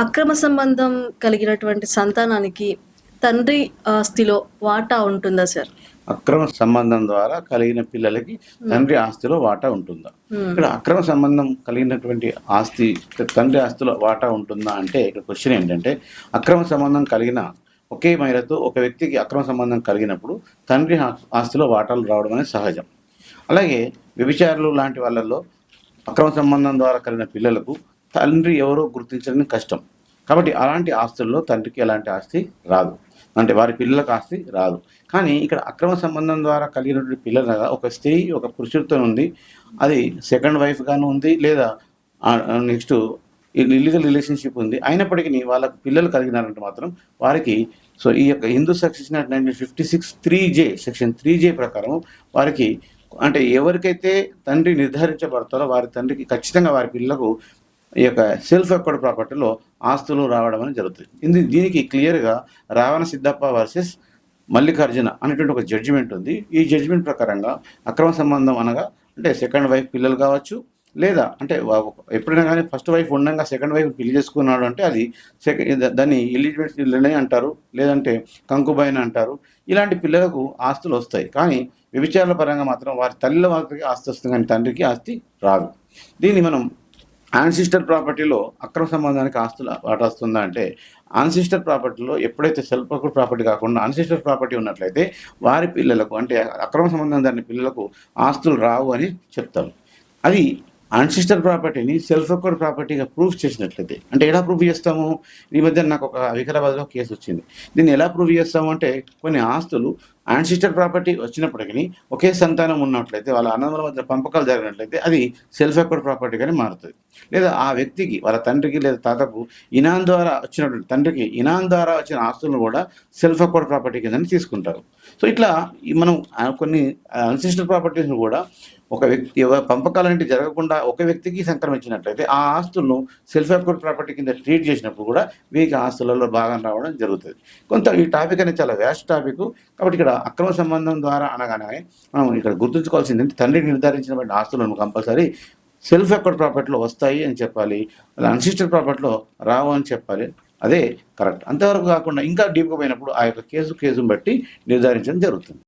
అక్రమ సంబంధం కలిగినటువంటి సంతానానికి తండ్రి ఆస్తిలో వాటా ఉంటుందా సార్? అక్రమ సంబంధం ద్వారా కలిగిన పిల్లలకి తండ్రి ఆస్తిలో వాటా ఉంటుందా? ఇక్కడ అక్రమ సంబంధం కలిగినటువంటి ఆస్తి తండ్రి ఆస్తిలో వాటా ఉంటుందా అంటే ఇక్కడ క్వశ్చన్ ఏంటంటే అక్రమ సంబంధం కలిగిన ఒకే మహిళతో ఒక వ్యక్తికి అక్రమ సంబంధం కలిగినప్పుడు తండ్రి ఆస్తిలో వాటాలు రావడం అనేది సహజం. అలాగే వ్యభిచారులు లాంటి వాళ్ళల్లో అక్రమ సంబంధం ద్వారా కలిగిన పిల్లలకు తండ్రి ఎవరో గుర్తించడం కష్టం. కాబట్టి అలాంటి ఆస్తుల్లో తండ్రికి ఎలాంటి ఆస్తి రాదు. అంటే వారి పిల్లలకు ఆస్తి రాదు. కానీ ఇక్కడ అక్రమ సంబంధం ద్వారా కలిగినటువంటి పిల్లల ఒక స్త్రీ ఒక పురుషుడితో ఉంది అది సెకండ్ వైఫ్గాను ఉంది లేదా నెక్స్ట్ ఇల్లీగల్ రిలేషన్షిప్ ఉంది. అయినప్పటికీ వాళ్ళకు పిల్లలు కలిగినారంటే మాత్రం వారికి సో ఈ యొక్క Hindu section nineteen fifty six three J section three J ప్రకారం వారికి అంటే ఎవరికైతే తండ్రి నిర్ధారించబడతారో వారి తండ్రికి ఖచ్చితంగా వారి పిల్లలకు ఈ యొక్క సెల్ఫ్ ఎక్వర్డ్ ప్రాపర్టీలో ఆస్తులు రావడం అనేది జరుగుతుంది. ఇది దీనికి క్లియర్గా రావణ సిద్ధప్ప వర్సెస్ మల్లికార్జున అనేటువంటి ఒక జడ్జిమెంట్ ఉంది. ఈ జడ్జిమెంట్ ప్రకారంగా అక్రమ సంబంధం అనగా అంటే సెకండ్ వైఫ్ పిల్లలు కావచ్చు లేదా అంటే ఎప్పుడైనా కానీ ఫస్ట్ వైఫ్ ఉండగా సెకండ్ వైఫ్ పెళ్ళి చేసుకున్నాడు అంటే అది సెకండ్ దాన్ని ఎలిజిబెట్ పిల్లనే అంటారు లేదంటే కంకుబాయిన అంటారు. ఇలాంటి పిల్లలకు ఆస్తులు వస్తాయి. కానీ వ్యభిచారాల పరంగా మాత్రం వారి తల్లి వారికి ఆస్తి వస్తుంది కానీ తండ్రికి ఆస్తి రాదు. దీన్ని మనం ఆన్సిస్టర్ ప్రాపర్టీలో అక్రమ సంబంధానికి ఆస్తుల వాటాస్తుందా అంటే ఆన్సిస్టర్ ప్రాపర్టీలో ఎప్పుడైతే సెల్ఫ్ ప్రొక్యూర్ ప్రాపర్టీ కాకుండా ఆన్సిస్టర్ ప్రాపర్టీ ఉన్నట్లయితే వారి పిల్లలకు అంటే అక్రమ సంబంధం దాని పిల్లలకు ఆస్తులు రావు అని చెప్తారు. అది ఆన్సిస్టర్ ప్రాపర్టీని సెల్ఫ్ అక్వర్డ్ ప్రాపర్టీగా ప్రూఫ్ చేసినట్లయితే అంటే ఎలా ప్రూఫ్ చేస్తాము? ఈ మధ్య నాకు ఒక వికారాబాద్లో కేసు వచ్చింది. దీన్ని ఎలా ప్రూవ్ చేస్తాము అంటే కొన్ని ఆస్తులు ఆన్సిస్టర్ ప్రాపర్టీ వచ్చినప్పటికీ ఒకే సంతానం ఉన్నట్లయితే వాళ్ళ అన్నదమ్ముల మధ్య పంపకాలు జరిగినట్లయితే అది సెల్ఫ్ ఎక్వర్డ్ ప్రాపర్టీగానే మారుతుంది. లేదా ఆ వ్యక్తికి వాళ్ళ తండ్రికి లేదా తాతకు ఇనాన్ ద్వారా వచ్చినటువంటి తండ్రికి ఇనాన్ ద్వారా వచ్చిన ఆస్తులను కూడా సెల్ఫ్ ఎక్వర్డ్ ప్రాపర్టీ కింద తీసుకుంటారు. సో ఇట్లా మనం కొన్ని అన్సిస్టర్ ప్రాపర్టీస్ని కూడా ఒక వ్యక్తి పంపకాలంటే జరగకుండా ఒక వ్యక్తికి సంక్రమించినట్లయితే ఆ ఆస్తులను సెల్ఫ్ ఎక్వర్డ్ ప్రాపర్టీ కింద ట్రీట్ చేసినప్పుడు కూడా వీరికి ఆస్తులలో భాగం రావడం జరుగుతుంది. కొంత ఈ టాపిక్ అనేది చాలా వ్యాస్ట్ టాపిక్ కాబట్టి ఇక్కడ అక్రమ సంబంధం ద్వారా అనగానే మనం ఇక్కడ గుర్తుంచుకోవాల్సింది ఏంటంటే తండ్రి నిర్ధారించినటువంటి ఆస్తులను కంపల్సరీ సెల్ఫ్ ఎక్కడ ప్రాపర్టీలో వస్తాయి అని చెప్పాలి అలా అన్సిస్టర్ ప్రాపర్టీలో రావు అని చెప్పాలి. అదే కరెక్ట్. అంతవరకు కాకుండా ఇంకా డీప్గా పోయినప్పుడు ఆ యొక్క కేసు కేసును బట్టి నిర్ధారించడం జరుగుతుంది.